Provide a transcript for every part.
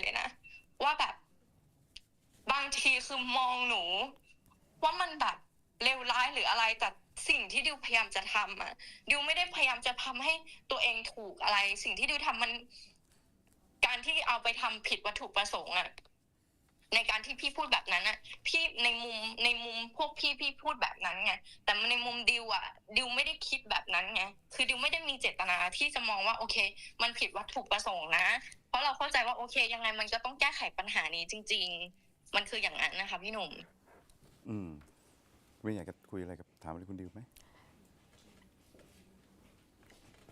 เลยนะ ว่าแบบ บางทีคือมองหนู ว่ามันแบบเลวร้ายหรืออะไรแต่สิ่งที่ดิวพยายามจะทำอะดิวไม่ได้พยายามจะทำให้ตัวเองถูกอะไร สิ่งที่ดิวทำมัน การที่เอาไปทำผิดวัตถุประสงค์อะในการที่พี่พูดแบบนั้นอะพี่ในมุมในมุมพวกพี่พี่พูดแบบนั้นไงแต่ในมุมดิวอะดิวไม่ได้คิดแบบนั้นไงคือดิวไม่ได้มีเจตนาที่จะมองว่า โอเค มันผิดวัตถุประสงค์นะ ราะเราเข้าใจว่าโอเค ยังไงมันก็ต้องแก้ไขปัญหานี้จริง ๆ มันคืออย่างนั้นนะคะพี่หนุ่ม อืมคุณอยากจะคุยอะไรกับถามอะไรคุณดิวไหม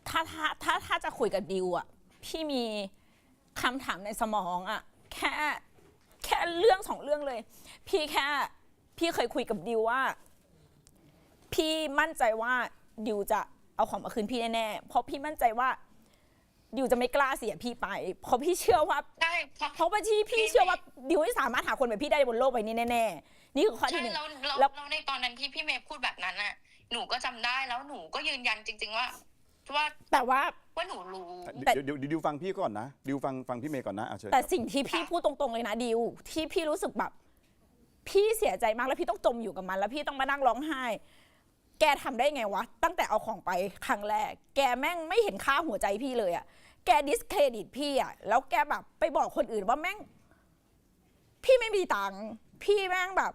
ถ้าถ้าถ้าถ้าจะคุยกับดิวอะพี่มีคำถามในสมองอะแค่แค่เรื่องสองเรื่องเลย พี่แค่พี่เคยคุยกับดิวว่า พี่มั่นใจว่าดิวจะเอาของมาคืนพี่แน่ๆเพราะพี่มั่นใจว่า ดิวจะไม่กล้าเสียพี่ไป เพราะพี่เชื่อว่าได้เพราะเพราะว่าที่พี่เชื่อว่าดิวไม่สามารถหาคนแบบพี่ได้บนโลกใบนี้แน่ๆนี่คือข้อใช่ที่หนึ่ง แล้วแล้วแล้ว แล้วในตอนนั้นที่พี่เมย์พูดแบบนั้นน่ะ หนูก็จำได้แล้วหนูก็ยืนยันจริง ๆ ว่าว่าแต่ว่า ว่าหนูรู้ แต่ เดี๋ยวเดี๋ยวดิวฟังพี่ก่อนนะดิวฟังฟังพี่เมย์ก่อนนะอะเชิญแต่ครับสิ่งที่พี่พูดตรงๆเลยนะดิวที่พี่รู้สึกแบบ พี่เสียใจมากแล้วพี่ต้องจมอยู่กับมัน แล้วพี่ต้องมานั่งร้องไห้ แกทำได้ไงวะ ตั้งแต่เอาของไปครั้งแรก แกแม่งไม่เห็นค่าหัวใจพี่เลยอะ แกดิสเครดิตพี่อะแล้วแกแบบไปบอกคนอื่นว่าแม่ง พี่ไม่มีตังค์พี่แม่งแบบ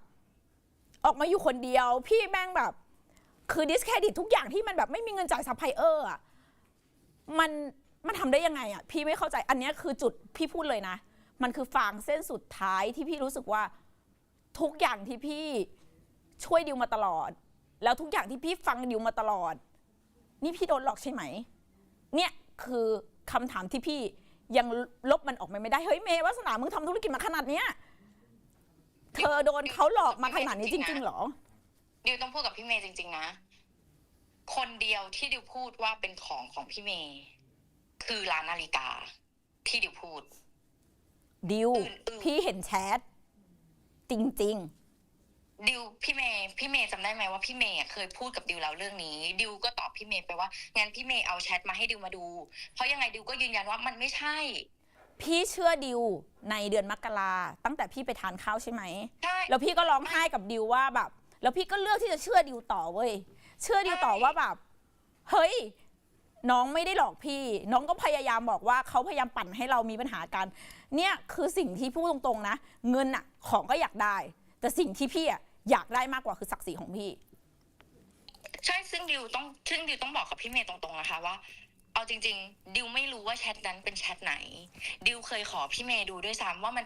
ออกมาอยู่คนเดียว พี่แม่งแบบ คือดิสเครดิตทุกอย่างที่มันแบบไม่มีเงินจ่ายซัพพลายเออร์อะมันมันทำได้ยังไงอะพี่ไม่เข้าใจอันเนี้ยคือจุดพี่พูดเลยนะ มันคือฟางเส้นสุดท้ายที่พี่รู้สึกว่าทุกอย่างที่พี่ช่วยดิวมาตลอด แล้วทุกอย่างที่พี่ฟังดิวมาตลอด นี่พี่โดนหลอกใช่ไหม เนี่ยคือคำถามที่พี่ยังลบมันออกมาไม่ได้เฮ้ยเมย์วาสนามึงทำธุรกิจมาขนาดเนี้ยเธอโดนเขาหลอกมาขนาดนี้จริงๆเหรอดิวต้องพูดกับพี่เมย์จริง ๆ นะ คนเดียวที่ดิวพูดว่าเป็นของของพี่เมย์คือร้านนาฬิกา ที่ดิวพูด ดิวอื่นๆพี่เห็นแชทจริง ดิวพี่เมย์พี่เมย์จำได้ไหมว่าพี่เมย์อะเคยพูดกับดิวแล้วเรื่องนี้ ดิวก็ตอบพี่เมย์ไปว่างั้นพี่เมย์เอาแชทมาให้ดิวมาดู เพราะยังไงดิวก็ยืนยันว่ามันไม่ใช่ๆพี่เชื่อดิวในเดือนมกราตั้งแต่พี่ไปทานข้าวใช่ไหมใช่แล้วพี่ก็ร้องไห้กับดิวว่าแบบ แล้วพี่ก็เลือกที่จะเชื่อดิวต่อเว้ยเชื่อดิวต่อว่าแบบเฮ้ยน้องไม่ได้หลอกพี่ น้องก็พยายามบอกว่าเขาพยายามปั่นให้เรามีปัญหากัน เนี่ยคือสิ่งที่พูดตรงๆนะ เงินอะของก็อยากได้ แต่สิ่งที่พี่อะ อยากได้มากกว่าคือศักดิ์ศรีของพี่ ใช่ซึ่งดิวต้องซึ่งดิวต้องบอกกับพี่เมย์ตรงๆนะคะว่า เอาจริง ๆ ดิวไม่รู้ว่าแชทนั้นเป็นแชทไหน ดิวเคยขอพี่เมย์ดูด้วยซ้ำว่ามัน